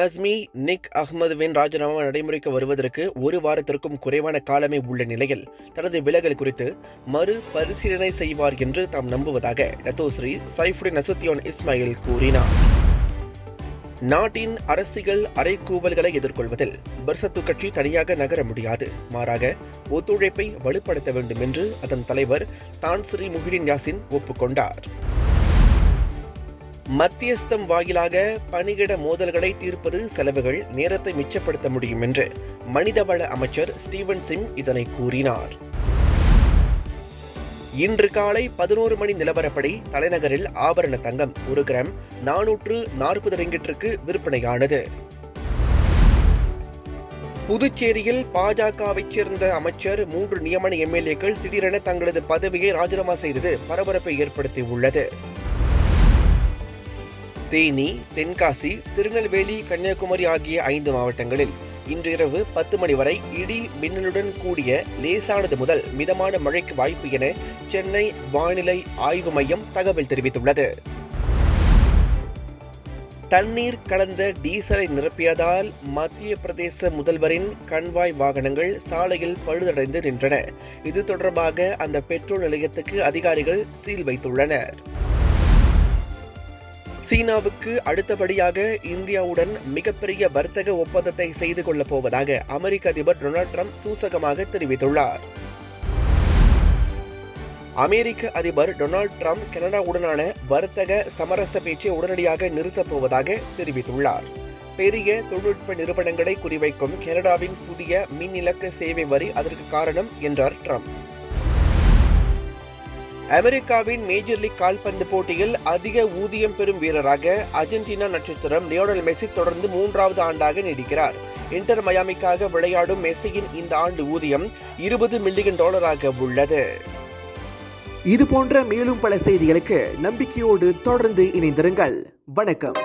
நஸ்மி நிக் அகமதுவின் ராஜினாமா நடைமுறைக்கு வருவதற்கு ஒரு வாரத்திற்கும் குறைவான காலமே உள்ள நிலையில் தனது விலகல் குறித்து மறு பரிசீலனை செய்வார் என்று தாம் நம்புவதாக டத்தோஸ்ரீ சைஃபுடின் அசுத்தியோன் இஸ்மாயில் கூறினார். நாட்டின் அரசியல் அறைகூவல்களை எதிர்கொள்வதில் பர்சத்து கட்சி தனியாக நகர முடியாது. மாறாக ஒத்துழைப்பை வலுப்படுத்த வேண்டும் என்று அதன் தலைவர் தான் ஸ்ரீ முஹிடின் யாசின் ஒப்புக்கொண்டார். மத்தியஸ்தம் வாயிலாக பணியிட மோதல்களை தீர்ப்பது செலவுகள் நேரத்தை மிச்சப்படுத்த முடியும் என்று மனிதவள அமைச்சர் ஸ்டீவன் சிம் இதனை கூறினார். இன்று காலை பதினோரு மணி நிலவரப்படி தலைநகரில் ஆபரண தங்கம் ஒரு கிராம் நானூற்று நாற்பது ரிங்கிட்டிற்கு விற்பனையானது. புதுச்சேரியில் பாஜகவைச் சேர்ந்த அமைச்சர் மூன்று நியமன எம்எல்ஏக்கள் திடீரென தங்களது பதவியை ராஜினாமா செய்தது பரபரப்பை ஏற்படுத்தியுள்ளது. தேனி தென்காசி திருநெல்வேலி கன்னியாகுமரி ஆகிய ஐந்து மாவட்டங்களில் இன்று இரவு பத்து மணி வரை இடி மின்னலுடன் கூடிய லேசானது முதல் மிதமான மழைக்கு வாய்ப்பு என சென்னை வானிலை ஆய்வு மையம் தகவல் தெரிவித்துள்ளது. தண்ணீர் கலந்த டீசலை நிரப்பியதால் மத்திய பிரதேச முதல்வரின் கண்வாய் வாகனங்கள் சாலையில் பழுதடைந்து நின்றன. இது தொடர்பாக அந்த பெட்ரோல் நிலையத்துக்கு அதிகாரிகள் சீல் வைத்துள்ளனர். சீனாவுக்கு அடுத்தபடியாக இந்தியாவுடன் மிகப்பெரிய வர்த்தக ஒப்பந்தத்தை செய்து கொள்ளப் போவதாக அமெரிக்க அதிபர் டொனால்ட் ட்ரம்ப் சூசகமாக தெரிவித்துள்ளார். அமெரிக்க அதிபர் டொனால்ட் ட்ரம்ப் கனடாவுடனான வர்த்தக சமரச பேச்சை உடனடியாக நிறுத்தப் போவதாக தெரிவித்துள்ளார். பெரிய தொழில்நுட்ப நிறுவனங்களை குறிவைக்கும் கனடாவின் புதிய மின் இலக்க சேவை வரி அதற்கு காரணம் என்றார் ட்ரம்ப். அமெரிக்காவின் மேஜர் லீக் கால்பந்து போட்டியில் அதிக ஊதியம் பெறும் வீரராக அர்ஜென்டினா நட்சத்திரம் லியோனல் மெஸ்ஸி தொடர்ந்து மூன்றாவது ஆண்டாக நீடிக்கிறார். இன்டர் மயாமிக்காக விளையாடும் மெஸ்ஸியின் இந்த ஆண்டு ஊதியம் இருபது மில்லியன் டாலராக உள்ளது. இது போன்ற மேலும் பல செய்திகளுக்கு நம்பிக்கையோடு தொடர்ந்து இணைந்திருங்கள். வணக்கம்.